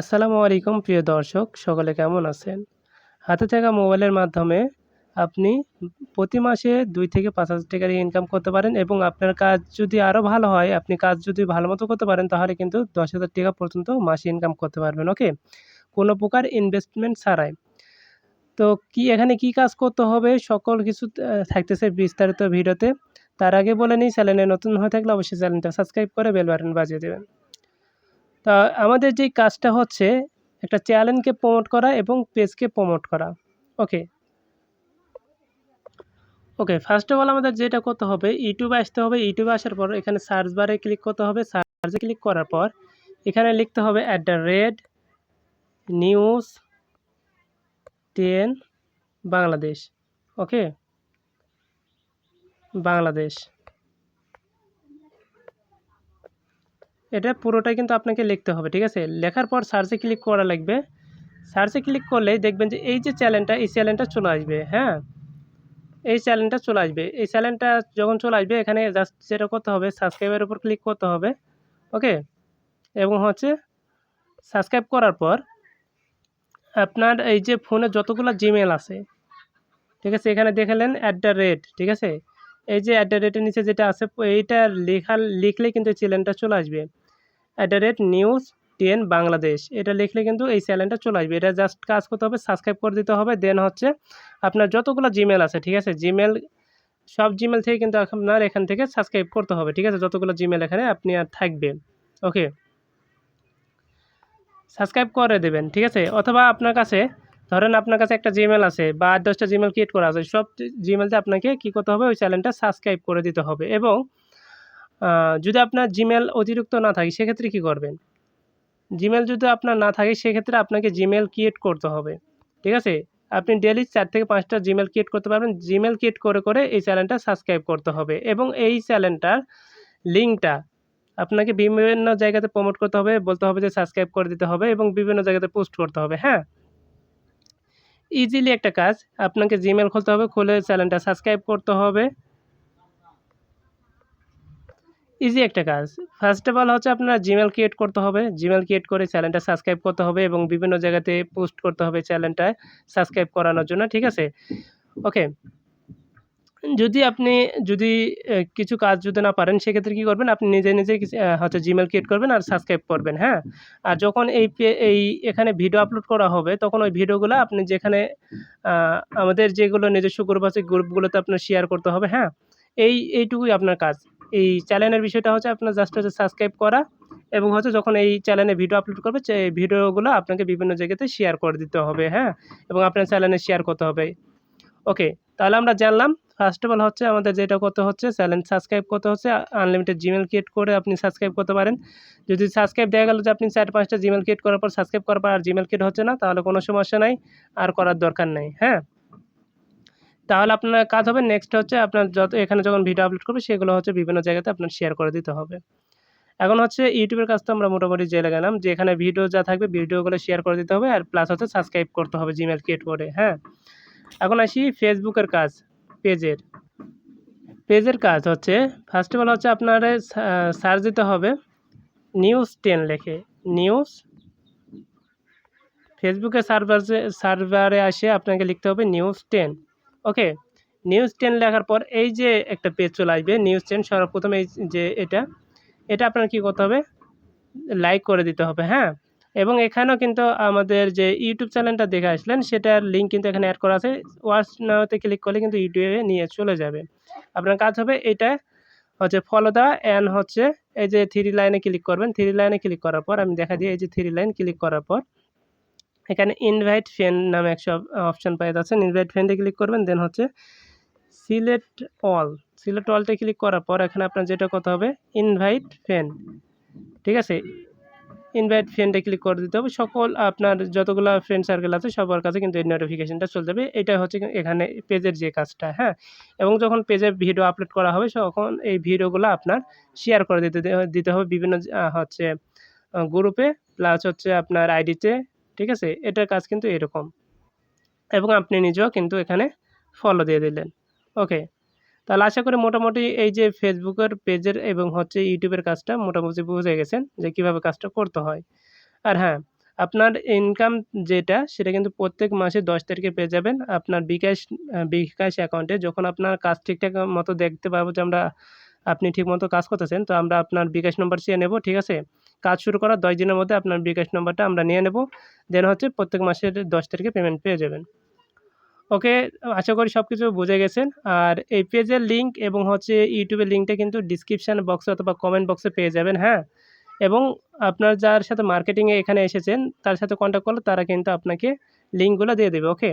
আসসালামু আলাইকুম, প্রিয় দর্শক, সকলে কেমন আছেন? হাতে থাকা মোবাইলের মাধ্যমে আপনি প্রতি মাসে দুই থেকে পাঁচ হাজার টাকার ইনকাম করতে পারেন এবং আপনার কাজ যদি আরও ভালো হয়, আপনি কাজ যদি ভালো মতো করতে পারেন, তাহলে কিন্তু দশ হাজার টাকা পর্যন্ত মাসে ইনকাম করতে পারবেন ওকে কোনো প্রকার ইনভেস্টমেন্ট ছাড়াই। তো কি, এখানে কি কাজ করতে হবে? সকল কিছু থাকতেছে বিস্তারিত ভিডিওতে। তার আগে বলে নিই, চ্যানেলে নতুন হয়ে থাকলে অবশ্যই চ্যানেলটা সাবস্ক্রাইব করে বেল বাটন বাজিয়ে দেবেন। তা আমাদের যেই কাজটা হচ্ছে, একটা চ্যানেলকে প্রমোট করা এবং পেজকে প্রমোট করা। Okay okay first of all আমাদের যেটা করতে হবে ইউটিউবে আসতে হবে। ইউটিউবে আসার পর এখানে সার্চ বারে ক্লিক করতে হবে। সার্চে ক্লিক করার পর এখানে লিখতে হবে at the Red News ten Bangladesh okay Bangladesh এটা পুরোটাই কিন্তু আপনাকে লিখতে হবে, ঠিক আছে? লেখার পর সার্চে ক্লিক করা লাগবে। সার্চে ক্লিক করলেই দেখবেন যে এই যে চ্যানেলটা এই চ্যানেলটা চলে আসবে হ্যাঁ? এই চ্যানেলটা চলে আসবে। এই চ্যানেলটা যখন চলে আসবে, এখানে জাস্ট যেটা করতে হবে সাবস্ক্রাইবের উপর ক্লিক করতে হবে ওকে এবং হচ্ছে সাবস্ক্রাইব করার পর আপনার এই যে ফোনে যতগুলো জিমেল আছে, ঠিক আছে? এখানে দেখালেন অ্যাট দ্য রেট ঠিক আছে? এই যে অ্যাট দ্য রেটের নিচে যেটা আছে, এইটা লেখা, লিখলে কিন্তু এই চ্যানেলটা চলে আসবে। At the Red News ten Bangladesh, এটা লিখলে কিন্তু এই চ্যানেলটা চলে আসবে। এটা জাস্ট কাজ করতে হবে সাবস্ক্রাইব করে দিতে হবে দেন হচ্ছে আপনার যতগুলো জিমেল আছে, ঠিক আছে? জিমেল সব জিমেল থেকে কিন্তু আপনার এখান থেকে সাবস্ক্রাইব করতে হবে, ঠিক আছে? যতগুলো জিমেল এখানে আপনি আর থাকবে ওকে সাবস্ক্রাইব করে দেবেন, ঠিক আছে? অথবা আপনার কাছে ধরেন আপনার কাছে একটা জিমেল আছে বা আট দশটা জিমেল ক্রিয়েট করা আছে, সব জিমেলতে আপনাকে কী করতে হবে? ওই চ্যানেলটা সাবস্ক্রাইব করে দিতে হবে এবং যদি আপনার জিমেল অতিরিক্ত না থাকে সেক্ষেত্রে কী করবেন? জিমেল যদি আপনার না থাকে সেক্ষেত্রে আপনাকে জিমেল ক্রিয়েট করতে হবে। ঠিক আছে? আপনি ডেলি চার থেকে পাঁচটা জিমেল ক্রিয়েট করতে পারবেন। জিমেল ক্রিয়েট করে করে এই চ্যানেলটা সাবস্ক্রাইব করতে হবে এবং এই চ্যানেলটার লিঙ্কটা আপনাকে বিভিন্ন জায়গাতে প্রমোট করতে হবে, বলতে হবে যে সাবস্ক্রাইব করে দিতে হবে এবং বিভিন্ন জায়গাতে পোস্ট করতে হবে হ্যাঁ? ইজিলি একটা কাজ। আপনাকে জিমেল খুলতে হবে, খুলে চ্যানেলটা সাবস্ক্রাইব করতে হবে। ইজি একটা কাজ। ফার্স্ট অফ অল হচ্ছে আপনার জিমেল ক্রিয়েট করতে হবে। জিমেল ক্রিয়েট করে চ্যানেলটা সাবস্ক্রাইব করতে হবে এবং বিভিন্ন জায়গাতে পোস্ট করতে হবে চ্যানেলটা সাবস্ক্রাইব করানোর জন্য, ঠিক আছে? ওকে যদি আপনি, যদি কিছু কাজ যদি না পারেন, সেক্ষেত্রে কী করবেন? আপনি নিজে নিজে হচ্ছে জিমেল ক্রিয়েট করবেন আর সাবস্ক্রাইব করবেন হ্যাঁ? আর যখন এই এই এখানে ভিডিও আপলোড করা হবে, তখন ওই ভিডিওগুলো আপনি যেখানে আমাদের যেগুলো নিজস্ব গ্রুপ আছে গ্রুপগুলোতে আপনার শেয়ার করতে হবে হ্যাঁ? এই, এইটুকুই আপনার কাজ। এই চ্যানেলের বিষয়টা হচ্ছে আপনার জাস্ট হচ্ছে সাবস্ক্রাইব করা এবং হচ্ছে যখন এই চ্যানেলে ভিডিও আপলোড করবে সেই ভিডিওগুলো আপনাকে বিভিন্ন জায়গাতে শেয়ার করে দিতে হবে হ্যাঁ? এবং আপনার চ্যানেলে শেয়ার করতে হবে। ওকে তাহলে আমরা জানলাম ফার্স্ট অফ অল হচ্ছে আমাদের যেটা করতে হচ্ছে, চ্যানেল সাবস্ক্রাইব করতে হচ্ছে আনলিমিটেড জিমেল ক্রিয়েট করে আপনি সাবস্ক্রাইব করতে পারেন। যদি সাবস্ক্রাইব দেখা গেল যে আপনি চার পাঁচটা জিমেল ক্রিয়েট করার পর সাবস্ক্রাইব করার পর আর জিমেল ক্রিয়েট হচ্ছে না, তাহলে কোনো সমস্যা নাই, আর করার দরকার নেই হ্যাঁ? তাহলে আপনার কাজ হবে নেক্সট হচ্ছে আপনার যত, এখানে যখন ভিডিও আপলোড করবে সেগুলো হচ্ছে বিভিন্ন জায়গাতে আপনার শেয়ার করে দিতে হবে। এখন হচ্ছে ইউটিউবের কাজ তো আমরা মোটামুটি জেলে গেলাম যে এখানে ভিডিও যা থাকবে ভিডিওগুলো শেয়ার করে দিতে হবে আর প্লাস হচ্ছে সাবস্ক্রাইব করতে হবে জিমেল ক্রিয়েট করে হ্যাঁ? এখন আসি ফেসবুকের কাজ। পেজের। পেজের কাজ হচ্ছে ফার্স্ট অফ অল হচ্ছে আপনার সার্চ দিতে হবে নিউজ টেন লেখে। নিউজ ফেসবুকে সার্ভারে সার্ভারে আসে, আপনাকে লিখতে হবে News ten okay News ten লেখার পর এই যে একটা পেজ চলে আসবে নিউজ টেন সর্বপ্রথম এই যে এটা এটা আপনার কী করতে হবে? লাইক করে দিতে হবে হ্যাঁ? এবং এখানেও কিন্তু আমাদের যে ইউটিউব চ্যানেলটা দেখে আসলেন, সেটার লিঙ্ক কিন্তু এখানে অ্যাড করা আছে। ওয়াচ নাওতে ক্লিক করলে কিন্তু ইউটিউবে নিয়ে চলে যাবে। আপনার কাজ হবে এটা হচ্ছে ফলো দেওয়া অ্যান্ড হচ্ছে এই যে থ্রি লাইনে ক্লিক করবেন। থ্রি লাইনে ক্লিক করার পর আমি দেখা দিই, এই যে থ্রি লাইন ক্লিক করার পর এখানে ইনভাইট ফ্রেন্ড নামে একটা অপশান পাই যাচ্ছেন ইনভাইট ফ্রেন্ডে ক্লিক করবেন দেন হচ্ছে সিলেক্ট অল সিলেক্ট অলটা ক্লিক করার পর এখানে আপনার যেটা কথা হবে ইনভাইট ফ্রেন্ড ঠিক আছে? ইনভাইট ফ্রেন্ডে ক্লিক করে দিতে হবে। সকল আপনার যতগুলো ফ্রেন্ড সার্কেল আছে, সবার কাছে কিন্তু এই নোটিফিকেশনটা চলে যাবে। এটা হচ্ছে এখানে পেজের যে কাজটা হ্যাঁ? এবং যখন পেজে ভিডিও আপলোড করা হবে, তখন এই ভিডিওগুলো আপনার শেয়ার করে দিতে দিতে হবে বিভিন্ন হচ্ছে গ্রুপে প্লাস হচ্ছে আপনার আইডিতে ঠিক আছে? এটার কাজ কিন্তু এরকম। এবং আপনি নিজেও কিন্তু এখানে ফলো দিয়ে দিলেন। ওকে তাহলে আশা করি মোটামুটি এই যে ফেসবুকের পেজের এবং হচ্ছে ইউটিউবের কাজটা মোটামুটি বুঝে গেছেন যে কীভাবে কাজটা করতে হয়। আর হ্যাঁ আপনার ইনকাম যেটা সেটা কিন্তু প্রত্যেক মাসে দশ তারিখে পেয়ে যাবেন। আপনার বিকাশ বিকাশ অ্যাকাউন্টে যখন আপনার কাজ ঠিকঠাক মতো দেখতে পাবো যে আমরা, আপনি ঠিকমতো কাজ করতেছেন, তো আমরা আপনার বিকাশ নম্বর চেয়ে নেব, ঠিক আছে? কাজ শুরু করার দশ দিনের মধ্যে আপনার বিকাশ নম্বরটা আমরা নিয়ে নেব। দেন হচ্ছে প্রত্যেক মাসের দশ তারিখে পেমেন্ট পেয়ে যাবেন। ওকে, আশা করি সব কিছু বুঝে গেছেন। আর এই পেজের লিঙ্ক এবং হচ্ছে ইউটিউবের লিঙ্কটা কিন্তু ডিসক্রিপশান বক্সে অথবা কমেন্ট বক্সে পেয়ে যাবেন হ্যাঁ? এবং আপনার যার সাথে মার্কেটিংয়ে এখানে এসেছেন, তার সাথে কন্ট্যাক্ট করলে তারা কিন্তু আপনাকে লিঙ্কগুলো দিয়ে দেবে, ওকে?